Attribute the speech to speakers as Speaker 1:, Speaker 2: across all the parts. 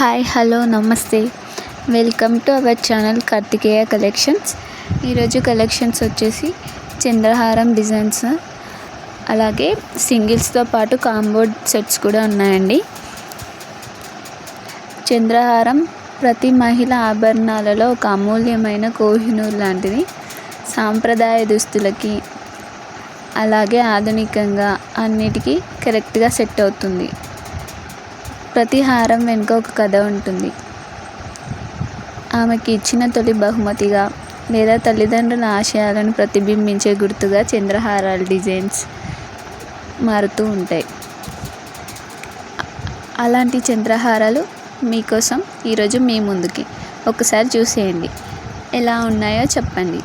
Speaker 1: Hi hello నమస్తే. Welcome to our channel Karthikeya collections. ఈరోజు collections వచ్చేసి చంద్రహారం డిజైన్స్. అలాగే సింగిల్స్తో పాటు కాంబో సెట్స్ కూడా ఉన్నాయండి. చంద్రహారం ప్రతి మహిళ ఆభరణాలలో ఒక అమూల్యమైన కోహినూర్ లాంటిది. సాంప్రదాయ దుస్తులకి అలాగే ఆధునికంగా అన్నిటికీ కరెక్ట్గా సెట్ అవుతుంది. ప్రతి హారం వెనుక ఒక కథ ఉంటుంది. ఆమెకి ఇచ్చిన తొలి బహుమతిగా లేదా తల్లిదండ్రుల ఆశయాలను ప్రతిబింబించే గుర్తుగా చంద్రహారాల డిజైన్స్ మారుతూ ఉంటాయి. అలాంటి చంద్రహారాలు మీకోసం ఈరోజు మీ ముందుకి. ఒకసారి చూసేయండి. ఎలా ఉన్నాయో చెప్పండి.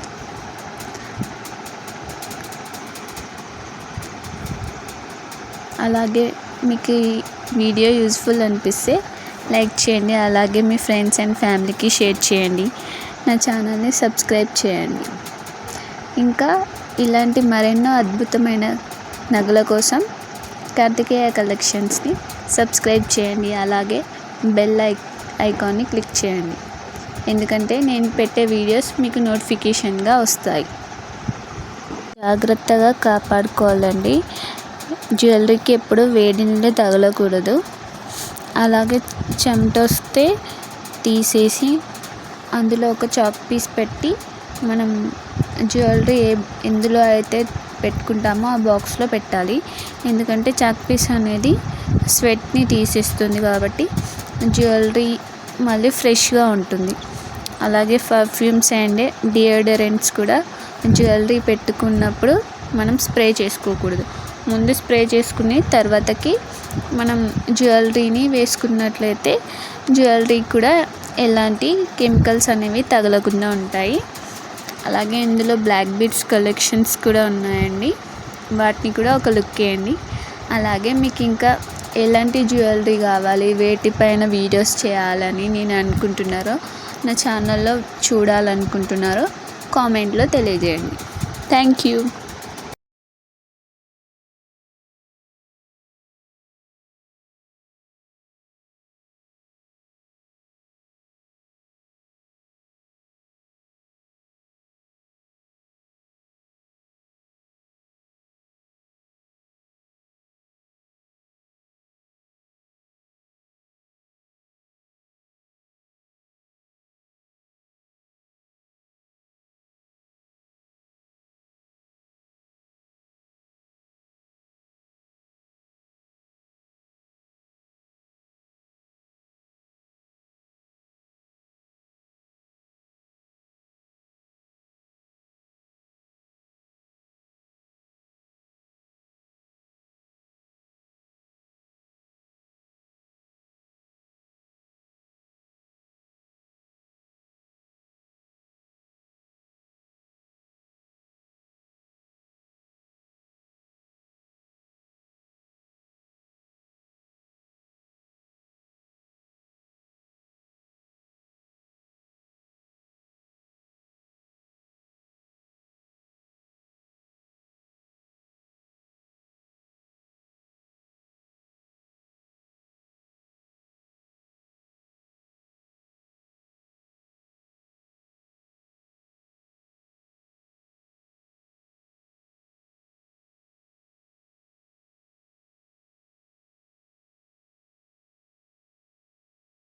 Speaker 1: అలాగే మీకు వీడియో యూజ్ఫుల్ అనిపిస్తే లైక్ చేయండి. అలాగే మీ ఫ్రెండ్స్ అండ్ ఫ్యామిలీకి షేర్ చేయండి. నా ఛానల్ని సబ్స్క్రైబ్ చేయండి. ఇంకా ఇలాంటి మరెన్నో అద్భుతమైన నగల కోసం కార్తికేయ కలెక్షన్స్ని సబ్స్క్రైబ్ చేయండి. అలాగే బెల్ ఐ ఐకాన్ని క్లిక్ చేయండి. ఎందుకంటే నేను పెట్టే వీడియోస్ మీకు నోటిఫికేషన్గా వస్తాయి. జాగ్రత్తగా కాపాడుకోవాలండి. జ్యువెలరీకి ఎప్పుడు వేడి నీళ్ళు తగలకూడదు. అలాగే చెమట వస్తే తీసేసి అందులో ఒక చాక్ పీస్ పెట్టి మనం జ్యువెలరీ ఏ ఎందులో అయితే పెట్టుకుంటామో ఆ బాక్స్లో పెట్టాలి. ఎందుకంటే చాక్ పీస్ అనేది స్వెట్ని తీసేస్తుంది కాబట్టి జ్యువెలరీ మళ్ళీ ఫ్రెష్గా ఉంటుంది. అలాగే పర్ఫ్యూమ్స్ అండ్ డియోడరెంట్స్ కూడా జ్యువెలరీ పెట్టుకున్నప్పుడు మనం స్ప్రే చేసుకోకూడదు. ముందు స్ప్రే చేసుకుని తర్వాతకి మనం జ్యువెలరీని వేసుకున్నట్లయితే జ్యువెలరీ కూడా ఎలాంటి కెమికల్స్ అనేవి తగలకుండా ఉంటాయి. అలాగే ఇందులో బ్లాక్ బీడ్స్ కలెక్షన్స్ కూడా ఉన్నాయండి. వాటిని కూడా ఒక లుక్ వేయండి. అలాగే మీకు ఇంకా ఎలాంటి జ్యువెలరీ కావాలి వేటిపైన వీడియోస్ చేయాలని నేను అనుకుంటున్నారో నా ఛానల్లో చూడాలనుకుంటున్నారో కామెంట్లో తెలియజేయండి. Thank you.